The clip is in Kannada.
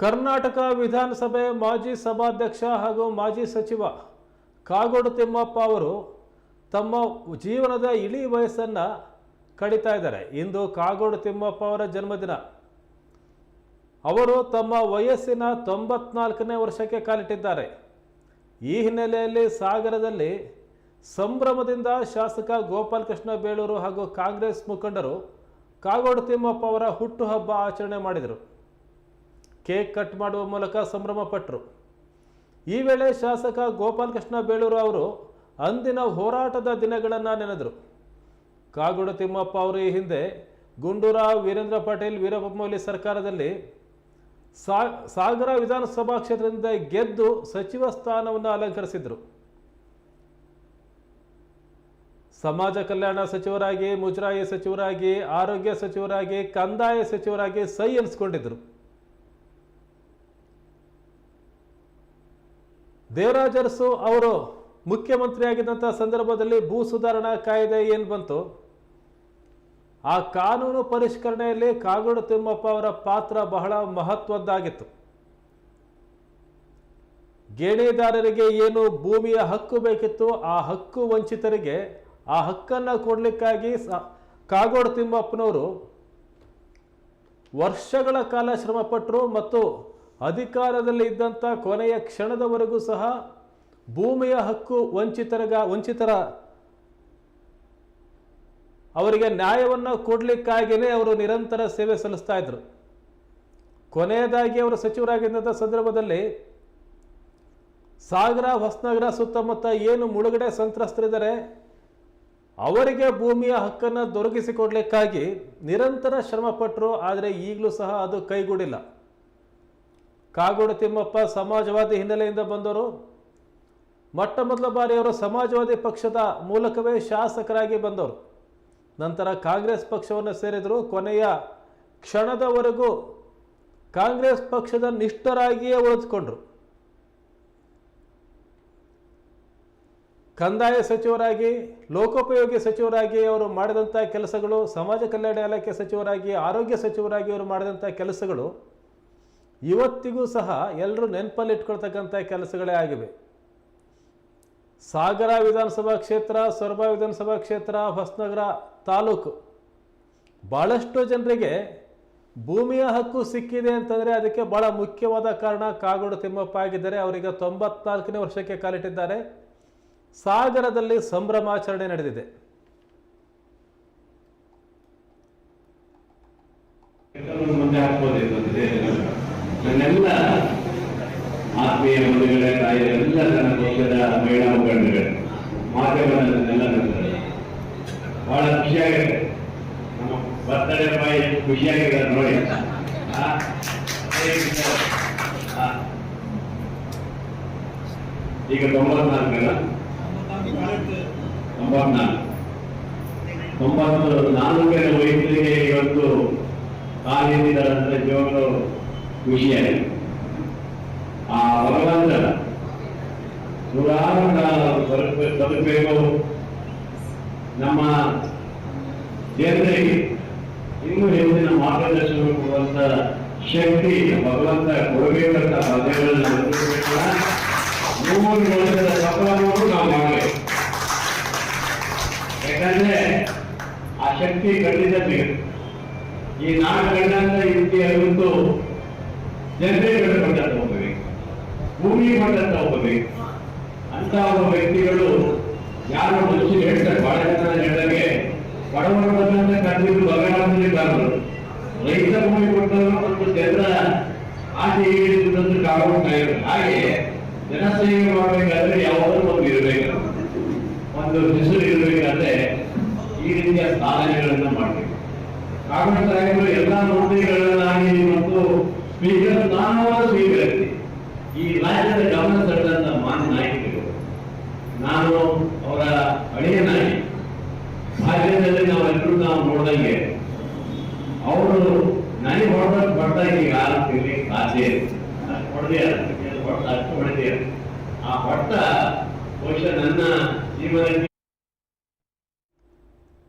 ಕರ್ನಾಟಕ ವಿಧಾನಸಭೆ ಮಾಜಿ ಸಭಾಧ್ಯಕ್ಷ ಹಾಗೂ ಮಾಜಿ ಸಚಿವ ಕಾಗೋಡು ತಿಮ್ಮಪ್ಪ ಅವರು ತಮ್ಮ ಜೀವನದ ಇಳಿ ವಯಸ್ಸನ್ನು ಕಡಿತಾ ಇದ್ದಾರೆ. ಇಂದು ಕಾಗೋಡು ತಿಮ್ಮಪ್ಪ ಅವರ ಜನ್ಮದಿನ. ಅವರು ತಮ್ಮ ವಯಸ್ಸಿನ ತೊಂಬತ್ನಾಲ್ಕನೇ ವರ್ಷಕ್ಕೆ ಕಾಲಿಟ್ಟಿದ್ದಾರೆ. ಈ ಹಿನ್ನೆಲೆಯಲ್ಲಿ ಸಾಗರದಲ್ಲಿ ಸಂಭ್ರಮದಿಂದ ಶಾಸಕ ಗೋಪಾಲಕೃಷ್ಣ ಬೇಳೂರು ಹಾಗೂ ಕಾಂಗ್ರೆಸ್ ಮುಖಂಡರು ಕಾಗೋಡು ತಿಮ್ಮಪ್ಪ ಅವರ ಹುಟ್ಟುಹಬ್ಬ ಆಚರಣೆ ಮಾಡಿದರು. ಕೇಕ್ ಕಟ್ ಮಾಡುವ ಮೂಲಕ ಸಂಭ್ರಮ ಪಟ್ಟರು ಈ ವೇಳೆ ಶಾಸಕ ಗೋಪಾಲಕೃಷ್ಣ ಬೇಳೂರು ಅವರು, ಅಂದಿನ ಹೋರಾಟದ ದಿನಗಳನ್ನು ನೆನೆದರು. ಕಾಗೋಡು ತಿಮ್ಮಪ್ಪ ಅವರು ಈ ಹಿಂದೆ ಗುಂಡೂರಾವ್ ವೀರೇಂದ್ರ ಪಾಟೀಲ್ ವೀರಪ್ಪ ಮೊಯ್ಲಿ ಸರ್ಕಾರದಲ್ಲಿ ಸಾಗರ ವಿಧಾನಸಭಾ ಕ್ಷೇತ್ರದಿಂದ ಗೆದ್ದು ಸಚಿವ ಸ್ಥಾನವನ್ನು ಅಲಂಕರಿಸಿದರು. ಸಮಾಜ ಕಲ್ಯಾಣ ಸಚಿವರಾಗಿ, ಮುಜರಾಯಿ ಸಚಿವರಾಗಿ, ಆರೋಗ್ಯ ಸಚಿವರಾಗಿ, ಕಂದಾಯ ಸಚಿವರಾಗಿ ಸೈ ಎನಿಸ್ಕೊಂಡಿದ್ರು. ದೇವರಾಜ ಅರಸು ಅವರು ಮುಖ್ಯಮಂತ್ರಿಯಾಗಿದ್ದಂಥ ಸಂದರ್ಭದಲ್ಲಿ ಭೂ ಸುಧಾರಣಾ ಕಾಯ್ದೆ ಏನು ಬಂತು? ಆ ಕಾನೂನು ಪರಿಷ್ಕರಣೆಯಲ್ಲಿ ಕಾಗೋಡು ತಿಮ್ಮಪ್ಪ ಅವರ ಪಾತ್ರ ಬಹಳ ಮಹತ್ವದ್ದಾಗಿತ್ತು. ಗೇಣಿದಾರರಿಗೆ ಏನು ಭೂಮಿಯ ಹಕ್ಕು ಬೇಕಿತ್ತು, ಆ ಹಕ್ಕು ವಂಚಿತರಿಗೆ ಆ ಹಕ್ಕನ್ನು ಕೊಡಲಿಕ್ಕಾಗಿ ಸ ಕಾಗೋಡು ತಿಮ್ಮಪ್ಪನವರು ವರ್ಷಗಳ ಕಾಲ ಶ್ರಮಪಟ್ಟರು ಮತ್ತು ಅಧಿಕಾರದಲ್ಲಿ ಇದ್ದಂಥ ಕೊನೆಯ ಕ್ಷಣದವರೆಗೂ ಸಹ ಭೂಮಿಯ ಹಕ್ಕು ವಂಚಿತರಗ ವಂಚಿತರ ಅವರಿಗೆ ನ್ಯಾಯವನ್ನು ಕೊಡಲಿಕ್ಕಾಗಿಯೇ ಅವರು ನಿರಂತರ ಸೇವೆ ಸಲ್ಲಿಸ್ತಾ ಇದ್ರು. ಕೊನೆಯದಾಗಿ ಅವರು ಸಚಿವರಾಗಿದ್ದಂಥ ಸಂದರ್ಭದಲ್ಲಿ ಸಾಗರ, ಹೊಸನಗರ ಸುತ್ತಮುತ್ತ ಏನು ಮುಳುಗಡೆ ಸಂತ್ರಸ್ತರಿದ್ದಾರೆ, ಅವರಿಗೆ ಭೂಮಿಯ ಹಕ್ಕನ್ನು ದೊರಕಿಸಿಕೊಡ್ಲಿಕ್ಕಾಗಿ ನಿರಂತರ ಶ್ರಮಪಟ್ಟರು ಆದರೆ ಈಗಲೂ ಸಹ ಅದು ಕೈಗೂಡಿಲ್ಲ. ಕಾಗೋಡು ತಿಮ್ಮಪ್ಪ ಸಮಾಜವಾದಿ ಹಿನ್ನೆಲೆಯಿಂದ ಬಂದವರು ಮೊಟ್ಟ ಮೊದಲ ಬಾರಿ ಅವರು ಸಮಾಜವಾದಿ ಪಕ್ಷದ ಮೂಲಕವೇ ಶಾಸಕರಾಗಿ ಬಂದವರು ನಂತರ ಕಾಂಗ್ರೆಸ್ ಪಕ್ಷವನ್ನು ಸೇರಿದರು. ಕೊನೆಯ ಕ್ಷಣದವರೆಗೂ ಕಾಂಗ್ರೆಸ್ ಪಕ್ಷದ ನಿಷ್ಠರಾಗಿಯೇ ಉಳಿದುಕೊಂಡ್ರು. ಕಂದಾಯ ಸಚಿವರಾಗಿ, ಲೋಕೋಪಯೋಗಿ ಸಚಿವರಾಗಿ ಅವರು ಮಾಡಿದಂಥ ಕೆಲಸಗಳು, ಸಮಾಜ ಕಲ್ಯಾಣ ಇಲಾಖೆ ಸಚಿವರಾಗಿ, ಆರೋಗ್ಯ ಸಚಿವರಾಗಿ ಅವರು ಮಾಡಿದಂಥ ಕೆಲಸಗಳು ಇವತ್ತಿಗೂ ಸಹ ಎಲ್ಲರೂ ನೆನಪಲ್ಲಿ ಇಟ್ಕೊಳ್ತಕ್ಕಂಥ ಕೆಲಸಗಳೇ ಆಗಿವೆ. ಸಾಗರ ವಿಧಾನಸಭಾ ಕ್ಷೇತ್ರ, ಸೊರಬ ವಿಧಾನಸಭಾ ಕ್ಷೇತ್ರ, ಹೊಸನಗರ ತಾಲೂಕು. ಭಾಳಷ್ಟು ಜನರಿಗೆ ಭೂಮಿಯ ಹಕ್ಕು ಸಿಕ್ಕಿದೆ ಅಂತಂದರೆ ಅದಕ್ಕೆ ಭಾಳ ಮುಖ್ಯವಾದ ಕಾರಣ ಕಾಗೋಡು ತಿಮ್ಮಪ್ಪ ಆಗಿದ್ದಾರೆ. ಅವರಿಗೆ ತೊಂಬತ್ನಾಲ್ಕನೇ ವರ್ಷಕ್ಕೆ ಕಾಲಿಟ್ಟಿದ್ದಾರೆ. ಸಾಗರದಲ್ಲಿ ಸಂಭ್ರಮಾಚರಣೆ ನಡೆದಿದೆ. ಮುಂದೆ. ನನ್ನೆಲ್ಲ ಆತ್ಮೀಯ ಬಂಧುಗಳೇ ತಾಯಿಯರೆಲ್ಲ ನನ್ನ ಪಕ್ಷದ ಮಹಿಳಾ ಮುಖಂಡರುಗಳು ಮಾಧ್ಯಮದಲ್ಲೆಲ್ಲ ನೋಡ್ತಾರೆ ಬಹಳ ಖುಷಿಯಾಗಿದೆ ನಮ್ಮ ಬರ್ತಡೇ ಬಾಯಿ ಖುಷಿಯಾಗಿದ್ದಾರೆ ನೋಡಿ. ಈಗ ತೊಂಬತ್ನಾಲ್ಕಲ್ಲ? ತೊಂಬತ್ನಾಲ್ಕು. ತೊಂಬತ್ತು ನಾಲ್ಕನೇ ವಯಸ್ಸಿಗೆ ಇವತ್ತು ಕಾಲಿಟ್ಟಿದ್ದಾರಂದ್ರೆ ಜೀವನಗಳು ಖುಷಿಯಾಗಿದೆ ಆ ಭಗವಂತ ನೂರಾರು ಬದುಕಬೇಕು ನಮ್ಮ ಜನರಿಗೆ ಇನ್ನೂ ಹೆಚ್ಚಿನ ಮಾರ್ಗದರ್ಶನ ಕೊಡುವಂತ ಶಕ್ತಿ ಭಗವಂತ ಕೊಡಬೇಕಂತ ಬದುಕಬೇಕಲ್ಲ ಮೂರು ವರ್ಷದ ಸಫಲವನ್ನು ನಾವು ಮಾಡಬೇಕು. ಯಾಕಂದ್ರೆ ಆ ಶಕ್ತಿ ಖಂಡಿತ ಸಿಗುತ್ತೆ ಈ ನಾಲ್ಕು ಗಂಟಂತ ಇದಕ್ಕೆ ಅದಂತೂ ಜನರೇಟ್ ಮಟ್ಟ ವ್ಯಕ್ತಿ ಭೂಮಿ ಮಟ್ಟ ವ್ಯಕ್ತಿ ಅಂತ ಒಬ್ಬ ವ್ಯಕ್ತಿಗಳು ಯಾರು ಮನುಷ್ಯ ಹೇಳ್ತಾರೆ ಬಹಳ ಜನ ಹೇಳಿದಾಗೆ ಬಡವರ ಬಂದಂತ ಕಂಡಿದ್ದು ಭಗವಂತನಿದ್ದಾರರು ರೈತ ಭೂಮಿ ಕೊಟ್ಟವರು ಮತ್ತು ಜನರ ಆಸೆ ಈಡೇರಿಸಿದಂತ ಕಾರಣ ಹಾಗೆ ಜನಸೇವೆ ಮಾಡಬೇಕಾದ್ರೆ ಯಾವಾಗಲೂ ಒಂದು ಇರಬೇಕು. ಒಂದು ಹೆಸರು ಇರಬೇಕಾದ್ರೆ ಈ ರೀತಿಯ ಸಾಧನೆಗಳನ್ನ ಮಾಡಬೇಕು. ಕಾಂಗ್ರೆಸ್ ಸಾಹೇಬರು ಎಲ್ಲ ಮಂತ್ರಿಗಳನ್ನಾಗಿ ಮತ್ತು ಸ್ಪೀಕರ್ ನಾನು ಸ್ವೀಕರಿಸಿ ಈ ರಾಜ್ಯದ ಗಮನ ಸೆಳೆದಂತ ಮಾನ್ಯ ನಾಯಕರು, ನಾನು ಅವರ ಹಳೆಯ ನಾಯಕ ರಾಜ್ಯದಲ್ಲಿ ನಾವೆಲ್ಲರೂ ನಾವು ನೋಡಿದಂಗೆ ಅವರು ನನಗೆ ಹೊಡೆದ ಹೊಡೆದಾಗ ಈಗ ಆಗ್ತಿರ್ಲಿ ಸಾಧ್ಯ ಹೊಡೆದೇ ಅಷ್ಟು ಹೊಡೆದೇ ಆ ಹೊಟ್ಟ ಬಹುಶಃ ನನ್ನ ಜೀವನಕ್ಕೆ